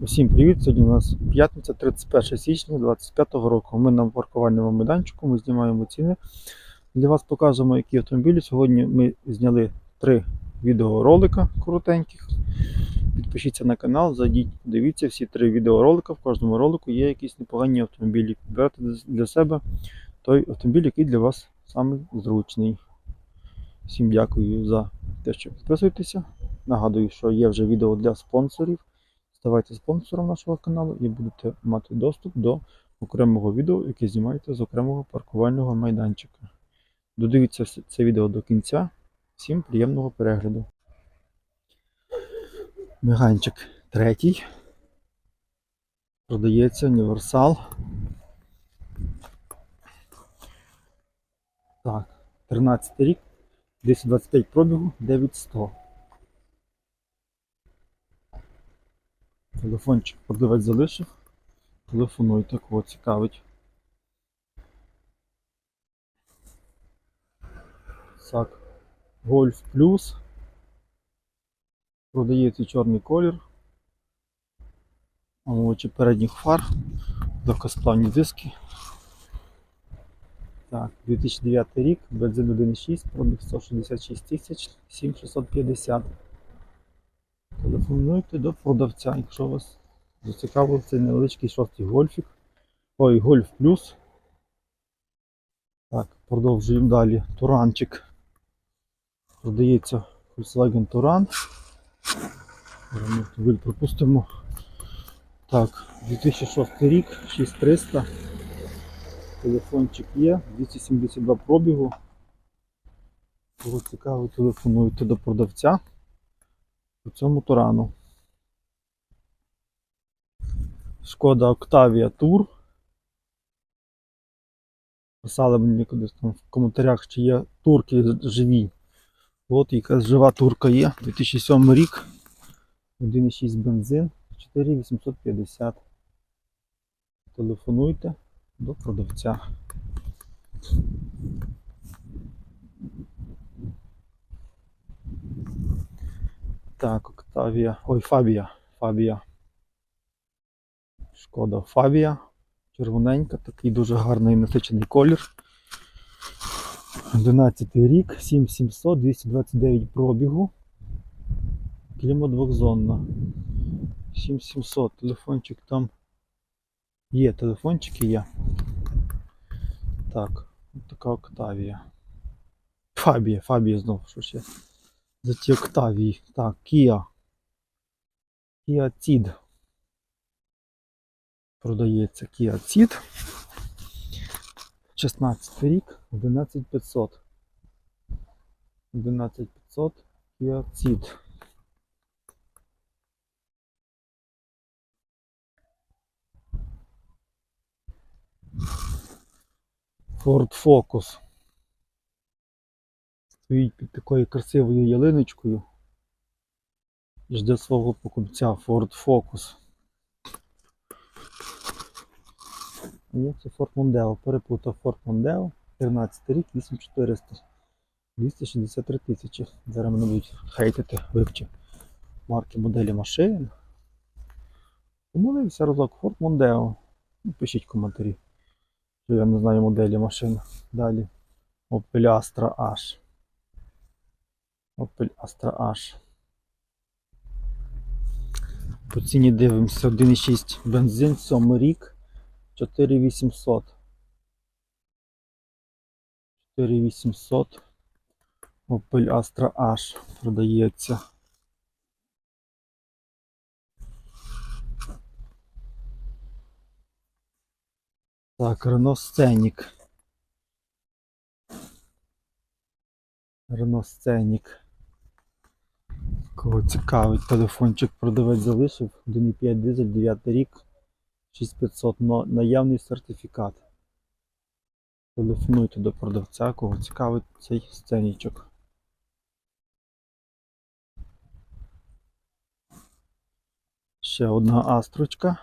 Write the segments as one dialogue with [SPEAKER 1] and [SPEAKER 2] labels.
[SPEAKER 1] Усім привіт! Сьогодні у нас п'ятниця, 31 січня 2025 року. Ми на паркувальному майданчику, ми знімаємо ціни. Для вас покажемо, які автомобілі. Сьогодні ми зняли три відеоролика коротеньких. Підпишіться на канал, зайдіть, дивіться всі три відеоролика. В кожному ролику є якісь непогані автомобілі. Підбирайте для себе той автомобіль, який для вас самий зручний. Всім дякую за те, що підписуєтеся. Нагадую, що є вже відео для спонсорів. Ставайте спонсором нашого каналу і будете мати доступ до окремого відео, яке знімаєте з окремого паркувального майданчика. Додивіться це відео до кінця. Всім приємного перегляду. Меганчик третій. Продається універсал. Так, 13 рік, 225 пробігу, 9100. Телефончик продавець залишив. Телефонуйте, кого цікавить. Так. Гольф плюс. Продається чорний колір. Омовичі передніх фар. Легкосплавні диски. Так, 2009 рік, бензин 1.6, пробіг 166 тисяч, 7650. Телефонуйте до продавця, якщо вас зацікавив цей невеличкий шостий гольфік. Ой, гольф плюс. Так, продовжуємо далі. Туранчик. Продається Volkswagen Туран. Автомобіль пропустимо. Так, 2006 рік, 6300. Телефончик є, 272 пробігу. Кого цікаво, телефонуйте до продавця по цьому Турану. Шкода Octavia Tour. Писали мені кудись там в коментарях, чи є турки живі. От якась жива турка є. 2007 рік. 1,6 бензин, 4850. Телефонуйте до продавця. Так, Октавія. Ой, Фабія. Фабія. Шкода Фабія. Червоненька, такий дуже гарний насичений колір. 11 рік, 7700, 229 пробігу. Кліма двохзонна. 7700. Телефончик там є, телефончики є. Так, така Октавія. Фабія, Фабія знову, що ще. За ті Октавії. Так. Kia Ceed. Продається Ceed. 16 рік, 11500. 11500 Kia Ceed. Ford Focus. Стоїть під такою красивою ялиночкою. І жде свого покупця Ford Focus. Ні, це Ford Mondeo. Переплутав Ford Mondeo. 13 рік, 8400. 263 тисячі. Зараз мене будуть хейтити, вивчи марки моделі машин. Помолився разок Ford Mondeo. Ну, Пишіть коментарі. Що я не знаю моделі машин. Далі. Opel Astra H. Opel Astra H. По ціні дивимося 1,6 бензин, 7 рік, 4800. 4800. Opel Astra H продається. Так, Renault Scenic. Renault Scenic. Кого цікавить, телефончик продавець залишив. 1,5 дизель, 9 рік, 6500, но наявний сертифікат. Телефонуйте до продавця, кого цікавить цей сценічок. Ще одна астрочка.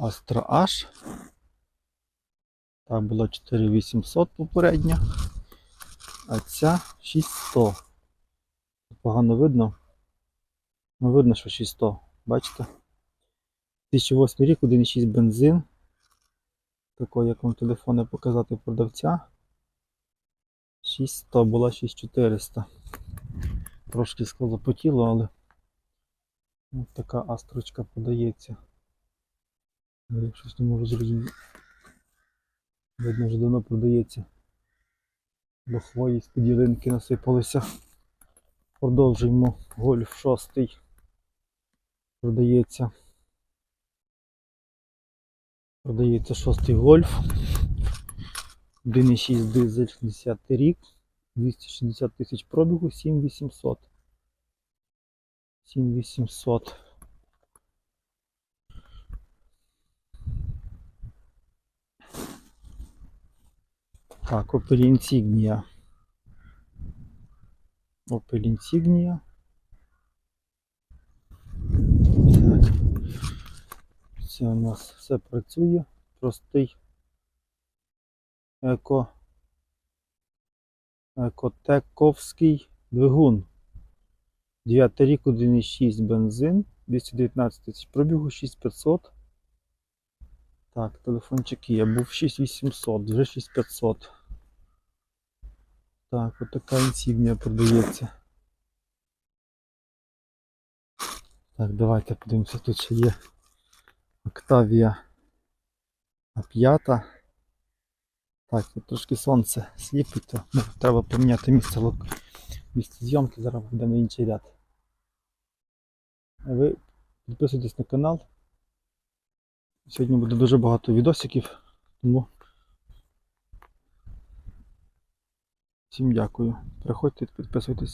[SPEAKER 1] Astra H. Та була 4800 попередня. А ця 6100. Погано видно. Ну, видно, що 600. Бачите? 2008 рік, 1,6 бензин. Такий, як вам телефони показати продавця. 6100 була 6400. Трошки скло запотіло, але ось така астрочка подається. Я щось не можу зрозуміти. Видно, вже давно продається. До хвої з під ялинки насипалися. Продовжуємо. Гольф 6 продається. Продається шостий гольф. 1,6 дизель 10 рік. 260 тисяч пробігу, 7800. 7800. Так, Opel Insignia. Opel Insignia. Так. Це у нас все працює. Простий еко. Екотековський двигун. 9 рік, 1,6 бензин, 219 тисяч пробігу, 6500. Так, телефончик є, був 6800, вже 6500. Так, от така інсігнія продається. Так, давайте подивимося, тут ще є Octavia А5. Так, тут трошки сонце сліпить, то ну, треба поміняти місце, місце зйомки, зараз буде на інший ряд. А ви підписуйтесь на канал. Сьогодні буде дуже багато відосиків, тому всім дякую. Приходьте, підписуйтесь.